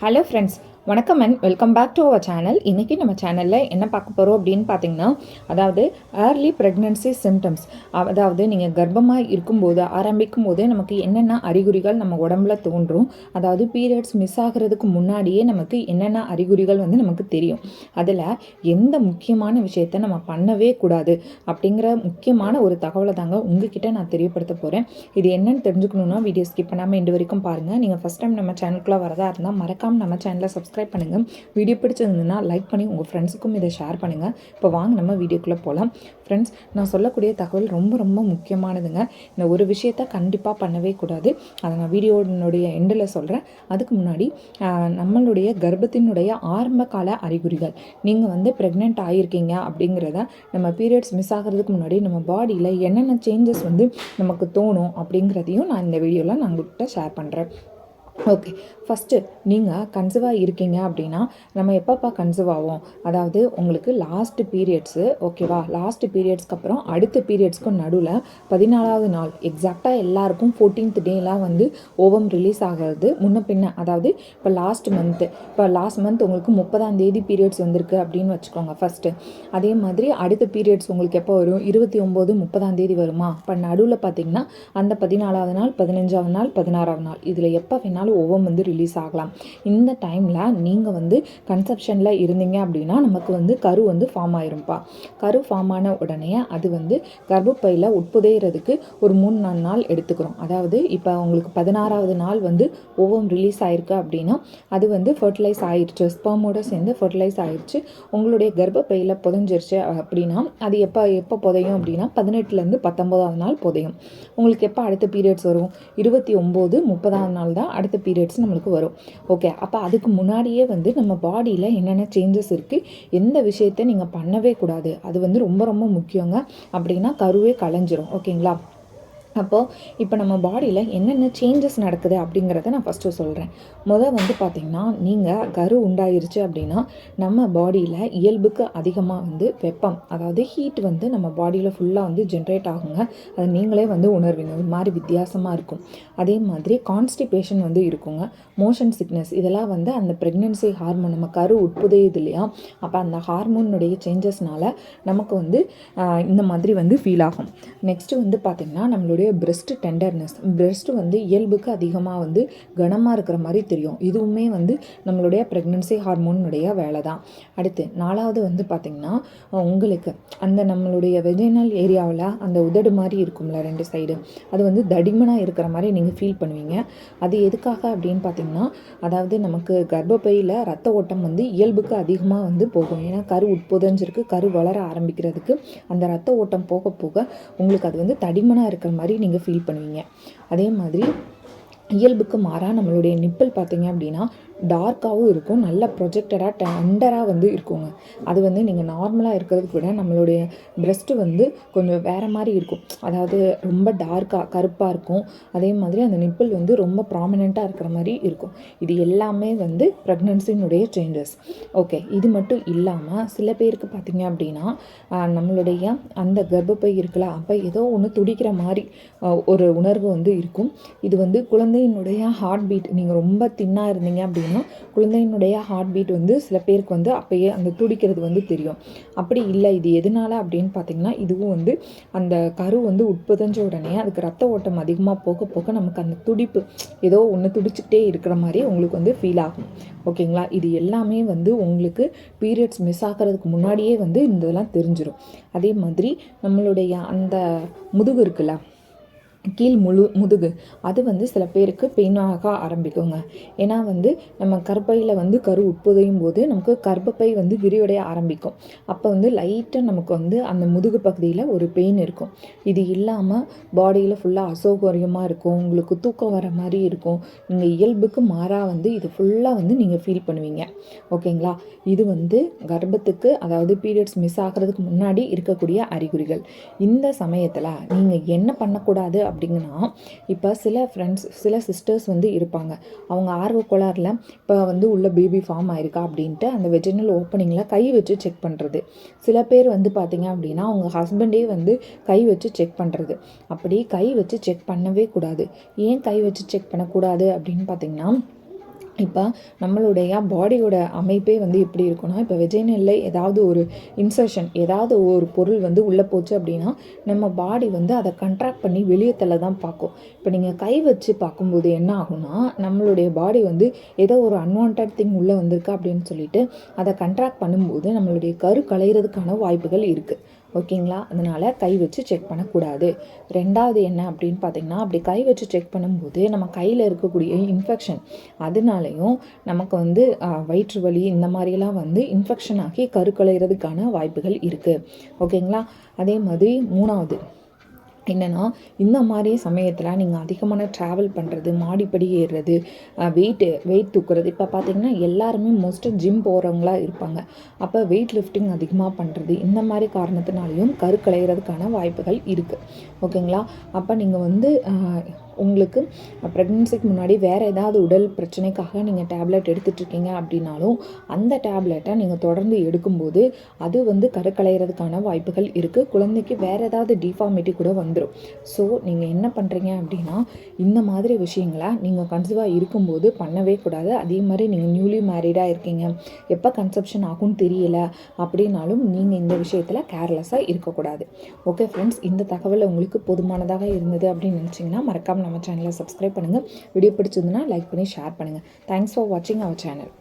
Hello friends வணக்கம் and welcome back to our channel இன்றைக்கி நம்ம சேனலில் என்ன பார்க்க போகிறோம் அப்படின்னு பார்த்தீங்கன்னா அதாவது ஏர்லி ப்ரெக்னன்சி சிம்டம்ஸ் அதாவது நீங்கள் கர்ப்பமாக இருக்கும்போது ஆரம்பிக்கும் போதே நமக்கு என்னென்ன அறிகுறிகள் நம்ம உடம்புல தோன்றும்? அதாவது பீரியட்ஸ் மிஸ் ஆகிறதுக்கு முன்னாடியே நமக்கு என்னென்ன அறிகுறிகள் வந்து நமக்கு தெரியும்? அதில் எந்த முக்கியமான விஷயத்த நம்ம பண்ணவே கூடாது? அப்படிங்கிற முக்கியமான ஒரு தகவலை தாங்க உங்ககிட்ட நான் தெரியப்படுத்த போகிறேன் இது என்னென்னு தெரிஞ்சுக்கணுன்னா வீடியோ ஸ்கிப் பண்ணாமல் இன்று வரைக்கும் பாருங்கள் நீங்கள் ஃபஸ்ட் டைம் நம்ம சேனலுக்குள்ளே வரதா இருந்தால் மறக்காமல் நம்ம சேனலை சப்ஸ்கிரைப் பண்ணுங்கள் வீடியோ பிடிச்சிருந்ததுன்னா லைக் பண்ணி உங்கள் ஃப்ரெண்ட்ஸுக்கும் இதை ஷேர் பண்ணுங்கள் இப்போ வாங்க நம்ம வீடியோக்குள்ளே போகலாம் ஃப்ரெண்ட்ஸ் நான் சொல்லக்கூடிய தகவல் ரொம்ப ரொம்ப முக்கியமானதுங்க. இந்த ஒரு விஷயத்த கண்டிப்பாக பண்ணவே கூடாது. அதை நான் வீடியோனுடைய எண்டில் சொல்கிறேன் அதுக்கு முன்னாடி நம்மளுடைய கர்ப்பத்தினுடைய ஆரம்ப கால அறிகுறிகள். நீங்கள் வந்து ப்ரெக்னென்ட் ஆகியிருக்கீங்க அப்படிங்கிறத நம்ம பீரியட்ஸ் மிஸ் ஆகிறதுக்கு முன்னாடி நம்ம பாடியில் என்னென்ன சேஞ்சஸ் வந்து நமக்கு தோணும் அப்படிங்கிறதையும் நான் இந்த வீடியோவில் நான் உங்கள்கிட்ட ஷேர் பண்ணுறேன் ஓகே ஃபஸ்ட்டு நீங்கள் கன்சீவாக இருக்கீங்க அப்படின்னா நம்ம எப்பப்பா கன்சீவ் ஆகும் அதாவது உங்களுக்கு லாஸ்ட் பீரியட்ஸு ஓகேவா லாஸ்ட் பீரியட்ஸ்க்கு அப்புறம் அடுத்த பீரியட்ஸ்க்கும் நடுவில் பதினாலாவது நாள் எக்ஸாக்டாக எல்லாருக்கும் ஃபோர்டீன்த் டேலாம் வந்து ஓவம் ரிலீஸ் ஆகிறது முன்ன பின்ன. அதாவது இப்போ லாஸ்ட் மந்த்து இப்போ லாஸ்ட் மந்த் உங்களுக்கு முப்பதாம் தேதி பீரியட்ஸ் வந்திருக்கு அப்படின்னு வச்சுக்கோங்க ஃபஸ்ட்டு அதே மாதிரி அடுத்த பீரியட்ஸ் உங்களுக்கு எப்போ வரும்? இருபத்தி ஒம்பது முப்பதாம் தேதி வருமா? இப்போ நடுவில் பார்த்தீங்கன்னா அந்த பதினாலாவது நாள் பதினஞ்சாவது நாள் பதினாறாவது நாள். இதில் எப்போ வேணாலும் ஓவம் வந்து ரிலீஸ் ஆகலாம். இந்த டைமில் நீங்கள் வந்து கன்செப்ஷனில் இருந்தீங்க அப்படின்னா நமக்கு வந்து கரு வந்து ஃபார்ம் ஆயிரும்ப்பா கரு ஃபார்ம் ஆன உடனே அது வந்து கர்ப்பப்பையில் உட்புதையிறதுக்கு ஒரு மூணு நாலு நாள் எடுத்துக்கிறோம். அதாவது இப்போ உங்களுக்கு பதினாறாவது நாள் வந்து ஓவம் ரிலீஸ் ஆயிருக்கு அப்படின்னா அது வந்து ஃபர்டிலைஸ் ஆயிடுச்சு ஸ்பெர்மோட சேர்ந்து ஃபர்டிலைஸ் ஆயிடுச்சு உங்களுடைய கர்ப்பப்பையில் புதைஞ்சிருச்சு அப்படின்னா அது எப்போ எப்போ புதையும் அப்படின்னா பதினெட்டுலேருந்து பத்தொம்போதாவது நாள் புதையும். உங்களுக்கு எப்போ அடுத்த பீரியட்ஸ் வரும்? இருபத்தி ஒம்பது முப்பதாவது நாள் தான் அடுத்த பீரியட்ஸ் நம்மளுக்கு வரும். ஓகே அப்போ அதுக்கு முன்னாடியே வந்து நம்ம பாடியில் என்னென்ன சேஞ்சஸ் இருக்குது எந்த விஷயத்தை நீங்கள் பண்ணவே கூடாது. அது வந்து ரொம்ப ரொம்ப முக்கியங்க. அப்படின்னா கருவே கலைஞ்சிரும் ஓகேங்களா அப்போது இப்போ நம்ம பாடியில் என்னென்ன சேஞ்சஸ் நடக்குது அப்படிங்கிறத நான் ஃபஸ்ட்டு சொல்கிறேன் முதல் வந்து பார்த்திங்கன்னா நீங்கள் கரு உண்டாயிருச்சு அப்படின்னா நம்ம பாடியில் இயல்புக்கு அதிகமாக வந்து வெப்பம் அதாவது ஹீட் வந்து நம்ம பாடியில் ஃபுல்லாக வந்து ஜென்ரேட் ஆகுங்க. அது நீங்களே வந்து உணர்வீங்க. ஒரு மாதிரி வித்தியாசமாக இருக்கும். அதே மாதிரி கான்ஸ்டிபேஷன் வந்து இருக்குங்க. மோஷன் சிக்னஸ் இதெல்லாம் வந்து அந்த ப்ரெக்னென்சி ஹார்மோன் நம்ம கரு உட்புதையுது இல்லையா? அப்போ அந்த ஹார்மோனுடைய சேஞ்சஸ்னால நமக்கு வந்து இந்த மாதிரி வந்து ஃபீல் ஆகும். நெக்ஸ்ட்டு வந்து பார்த்திங்கன்னா நம்மளுடைய பிரெஸ்ட் டெண்டர்னஸ் பிரெஸ்ட் வந்து இயல்புக்கு அதிகமாக வந்து கனமாக இருக்கிற மாதிரி தெரியும். இதுவுமே வந்து நம்மளுடைய ப்ரெக்னென்சி ஹார்மோனுடைய வேலை தான் அடுத்து நாலாவது வந்து பார்த்திங்கன்னா உங்களுக்கு அந்த நம்மளுடைய வெஜினல் ஏரியாவில் அந்த உதடு மாதிரி இருக்கும்ல ரெண்டு சைடு அது வந்து தடிமனாக இருக்கிற மாதிரி நீங்கள் ஃபீல் பண்ணுவீங்க. அது எதுக்காக அப்படின்னு பார்த்தீங்கன்னா அதாவது நமக்கு கர்ப்பப்பையில் ரத்த ஓட்டம் வந்து இயல்புக்கு அதிகமாக வந்து போகும். ஏன்னா கரு உட்புதஞ்சிருக்கு கரு வளர ஆரம்பிக்கிறதுக்கு அந்த ரத்த ஓட்டம் போக போக உங்களுக்கு அது வந்து தடிமனாக இருக்கிற மாதிரி நீங்கள் ஃபீல் பண்ணுவீங்க. அதே மாதிரி இயல்புக்கு மாறாக நம்மளுடைய நிப்பிள் பார்த்தீங்க அப்படின்னா டார்க்காகவும் இருக்கும். நல்ல ப்ரொஜெக்டடாக டெண்டராக வந்து இருக்குங்க. அது வந்து நீங்கள் நார்மலாக இருக்கிறதுக்கு விட நம்மளுடைய ப்ரெஸ்ட்டு வந்து கொஞ்சம் வேறு மாதிரி இருக்கும். அதாவது ரொம்ப டார்க்காக கருப்பாக இருக்கும். அதே மாதிரி அந்த நிப்பிள் வந்து ரொம்ப ப்ராமினெண்ட்டாக இருக்கிற மாதிரி இருக்கும். இது எல்லாமே வந்து ப்ரெக்னன்சினுடைய சேஞ்சஸ் ஓகே இது மட்டும் இல்லாமல் சில பேருக்கு பார்த்தீங்க அப்படின்னா நம்மளுடைய அந்த கர்ப்பப்பை இருக்குல்ல அப்போ ஏதோ ஒன்று துடிக்கிற மாதிரி ஒரு உணர்வு வந்து இருக்கும். இது வந்து குழந்தையினுடைய ஹார்ட் பீட் நீங்கள் ரொம்ப தின்னாக இருந்தீங்க அப்படின்னா குழந்தையினுடைய ஹார்ட் பீட் வந்து சில பேருக்கு வந்து அப்பயே அந்த துடிக்கிறது வந்து தெரியும். அப்படி இல்லை இது எதனால அப்படின்னு பார்த்தீங்கன்னா இதுவும் வந்து அந்த கரு வந்து உட்புதஞ்ச உடனே அதுக்கு ரத்த ஓட்டம் அதிகமாக போக போக நமக்கு அந்த துடிப்பு ஏதோ ஒன்று துடிச்சுக்கிட்டே இருக்கிற மாதிரி உங்களுக்கு வந்து ஃபீல் ஆகும். ஓகேங்களா இது எல்லாமே வந்து உங்களுக்கு பீரியட்ஸ் மிஸ் ஆகிறதுக்கு முன்னாடியே வந்து இந்த இதெல்லாம் தெரிஞ்சிடும் அதே மாதிரி நம்மளுடைய அந்த முதுகு இருக்குல்ல கீழ் முழு முதுகு. அது வந்து சில பேருக்கு பெயினாக ஆரம்பிக்குங்க. ஏன்னா வந்து நம்ம கர்ப்பையில் வந்து கரு உட்புதையும் போது நமக்கு கர்ப்பப்பை வந்து விரிவடைய ஆரம்பிக்கும். அப்போ வந்து லைட்டாக நமக்கு வந்து அந்த முதுகு பகுதியில் ஒரு பெயின் இருக்கும். இது இல்லாமல் பாடியில் ஃபுல்லாக அசௌகரியமாக இருக்கும். உங்களுக்கு தூக்கம் வர மாதிரி இருக்கும். நீங்கள் இயல்புக்கு மாறாக வந்து இது ஃபுல்லாக வந்து நீங்கள் ஃபீல் பண்ணுவீங்க. ஓகேங்களா? இது வந்து கர்ப்பத்துக்கு அதாவது பீரியட்ஸ் மிஸ் ஆகிறதுக்கு முன்னாடி இருக்கக்கூடிய அறிகுறிகள். இந்த சமயத்தில் நீங்கள் என்ன பண்ணக்கூடாது அப்படிங்கன்னா இப்போ சில ஃப்ரெண்ட்ஸ் சில சிஸ்டர்ஸ் வந்து இருப்பாங்க. அவங்க ஆர்வ கோளாறில் இப்போ வந்து உள்ள பேபி ஃபார்ம் ஆயிருக்கா அப்படின்ட்டு அந்த வெஜினல் ஓப்பனிங்கில் கை வச்சு செக் பண்ணுறது சில பேர் வந்து பார்த்திங்க அப்படின்னா அவங்க ஹஸ்பண்டே வந்து கை வச்சு செக் பண்ணுறது அப்படி கை வச்சு செக் பண்ணவே கூடாது. ஏன் கை வச்சு செக் பண்ணக்கூடாது அப்படின்னு பார்த்தீங்கன்னா இப்போ நம்மளுடைய பாடியோட அமைப்பே வந்து எப்படி இருக்கும்னா இப்போ வெஜைனல்ல ஏதாவது ஒரு இன்சர்ஷன் ஏதாவது ஒரு பொருள் வந்து உள்ளே போச்சு அப்படின்னா நம்ம பாடி வந்து அதை கண்ட்ராக்ட் பண்ணி வெளியே தள்ள தான் பார்க்கும். இப்போ நீங்கள் கை வச்சு பார்க்கும்போது என்ன ஆகும்னா நம்மளுடைய பாடி வந்து ஏதோ ஒரு அன்வான்ட் திங் உள்ளே வந்திருக்கு அப்படின்னு சொல்லிட்டு அதை கண்ட்ராக்ட் பண்ணும்போது நம்மளுடைய கரு களையிறதுக்கான வாய்ப்புகள் இருக்குது ஓகேங்களா? அதனால் கை வச்சு செக் பண்ணக்கூடாது. ரெண்டாவது என்ன அப்படின்னு பார்த்தீங்கன்னா அப்படி கை வச்சு செக் பண்ணும்போது நம்ம கையில் இருக்கக்கூடிய இன்ஃபெக்ஷன் அதனாலையும் நமக்கு வந்து வயிற்று வலி இந்த மாதிரிலாம் வந்து இன்ஃபெக்ஷன் ஆகி கருக்கலைகிறதுக்கான வாய்ப்புகள் இருக்குது ஓகேங்களா? அதே மாதிரி மூணாவது என்னென்னா இந்த மாதிரி சமயத்தில் நீங்கள் அதிகமான ட்ராவல் பண்ணுறது மாடிப்படி ஏறுறது வெயிட்டு வெயிட் தூக்குறது இப்போ பார்த்தீங்கன்னா எல்லாருமே மோஸ்ட்டு ஜிம் போகிறவங்களா இருப்பாங்க. அப்போ வெயிட் லிஃப்டிங் அதிகமாக பண்ணுறது இந்த மாதிரி காரணத்தினாலையும் கருக்களைகிறதுக்கான வாய்ப்புகள் இருக்குது ஓகேங்களா அப்போ நீங்கள் வந்து உங்களுக்கு ப்ரெக்னென்சிக்கு முன்னாடி வேறு ஏதாவது உடல் பிரச்சனைக்காக நீங்கள் டேப்லெட் எடுத்துகிட்ருக்கீங்க அப்படின்னாலும் அந்த டேப்லெட்டை நீங்கள் தொடர்ந்து எடுக்கும்போது அது வந்து கருக்கலைகிறதுக்கான வாய்ப்புகள் இருக்குது குழந்தைக்கு வேறு ஏதாவது டிஃபார்மிட்டி கூட வந்துடும் ஸோ நீங்கள் என்ன பண்ணுறீங்க அப்படின்னா இந்த மாதிரி விஷயங்களை நீங்கள் கன்சீவாக இருக்கும்போது பண்ணவே கூடாது. அதே மாதிரி நீங்கள் நியூலி மேரீடாக இருக்கீங்க. எப்போ கன்செப்ஷன் ஆகும்னு தெரியல அப்படின்னாலும் நீங்கள் இந்த விஷயத்தில் கேர்லெஸ்ஸாக இருக்கக்கூடாது. ஓகே ஃப்ரெண்ட்ஸ் இந்த தகவல் உங்களுக்கு போதுமானதாக இருந்தது அப்படின்னு நினச்சிங்கன்னா நம்ம சேனலை சப்ஸ்கிரைப் பண்ணுங்கள் வீடியோ பிடிச்சிருந்துன்னா லைக் பண்ணி ஷேர் பண்ணுங்கள் தேங்க்ஸ் ஃபார் வாட்சிங் அவர் சேனல்